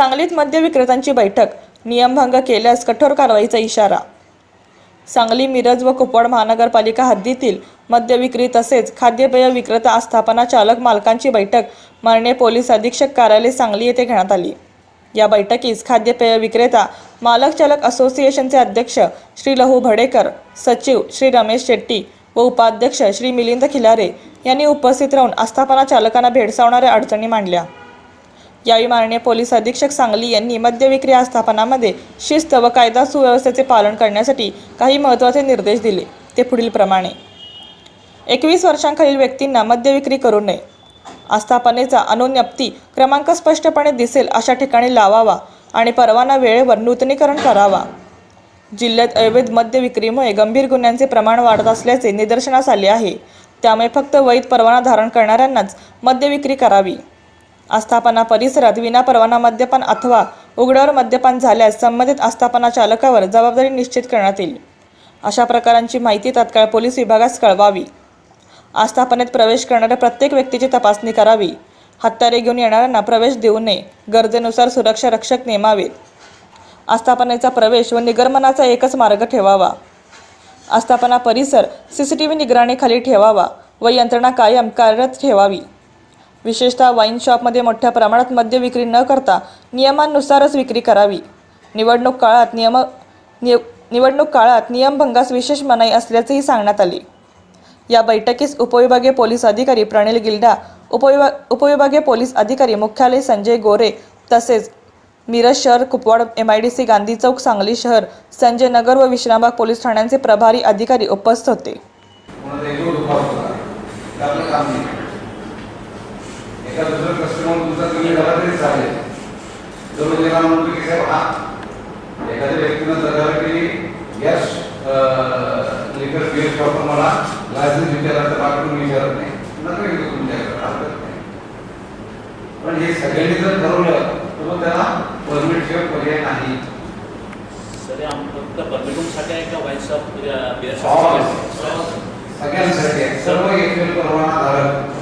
सांगलीत मद्य विक्रेत्यांची बैठक. नियमभंग केल्यास कठोर कारवाईचा इशारा. सांगली मिरज व कुपवाड महानगरपालिका हद्दीतील मद्य विक्री तसेच खाद्यपेय विक्रेता आस्थापना चालक मालकांची बैठक माननीय पोलीस अधीक्षक कार्यालय सांगली येथे घेण्यात आली. या बैठकीस खाद्यपेय विक्रेता मालक चालक असोसिएशनचे अध्यक्ष श्री लहू भडेकर सचिव श्री रमेश शेट्टी व उपाध्यक्ष श्री मिलिंद खिलारे यांनी उपस्थित राहून आस्थापना चालकांना भेडसावणाऱ्या अडचणी मांडल्या. यावेळी माननीय पोलीस अधीक्षक सांगली यांनी मद्य विक्री आस्थापनामध्ये शिस्त व कायदा सुव्यवस्थेचे पालन करण्यासाठी काही महत्त्वाचे निर्देश दिले. ते पुढीलप्रमाणे एकवीस वर्षांखालील व्यक्तींना मद्य विक्री करू नये. आस्थापनेचा अनुज्ञप्ती क्रमांक स्पष्टपणे दिसेल अशा ठिकाणी लावावा आणि परवाना वेळेवर नूतनीकरण करावा. जिल्ह्यात अवैध मद्य विक्रीमुळे गंभीर गुन्ह्यांचे प्रमाण वाढत असल्याचे निदर्शनास आले आहे. त्यामुळे फक्त वैध परवाना धारण करणाऱ्यांनाच मद्य विक्री करावी. आस्थापना परिसरात विनापरवाना मद्यपान अथवा उघड्यावर मद्यपान झाल्यास संबंधित आस्थापना चालकावर जबाबदारी निश्चित करण्यात येईल. अशा प्रकारांची माहिती तात्काळ पोलीस विभागास कळवावी आस्थापनेत प्रवेश करणाऱ्या प्रत्येक व्यक्तीची तपासणी करावी. हत्यारे घेऊन येणाऱ्यांना प्रवेश देऊ नये. गरजेनुसार सुरक्षा रक्षक नेमावेत. आस्थापनेचा प्रवेश व निगर्मनाचा एकच मार्ग ठेवावा. आस्थापना परिसर सी सी टी व्ही निगराणीखाली ठेवावा व यंत्रणा कायम कार्यरत ठेवावी. विशेषतः वाईन शॉपमध्ये मोठ्या प्रमाणात मद्य विक्री न करता नियमांनुसारच विक्री करावी. निवडणूक काळात नियम निय निवडणूक काळात नियमभंगास विशेष मनाई असल्याचेही सांगण्यात आले. या बैठकीस उपविभागीय पोलीस अधिकारी प्रणिल गिल्डा उपविभा उपविभागीय पोलीस अधिकारी मुख्यालय संजय गोरे तसेच मिरज शहर Kupwad M I D C Gandhi चौक सांगली शहर संजय नगर व विश्रामबाग पोलीस ठाण्यांचे प्रभारी अधिकारी उपस्थित होते. चालेल तर म्हणजे मला म्हणतो की साहेब हा एखाद्या व्यक्तीनं जर की यश लिटर बेस वापर मला लायसन्स विचारा तर बाकडून विचारत नाही। नका येतो तुमच्याकडे हरकत नाही पण हे सगळ्यांनी जर ठरवलं तर मग त्याला परमिट शिवाय पर्याय नाही सगळ्यांसाठी सर्व एप्रिल परवाना धारक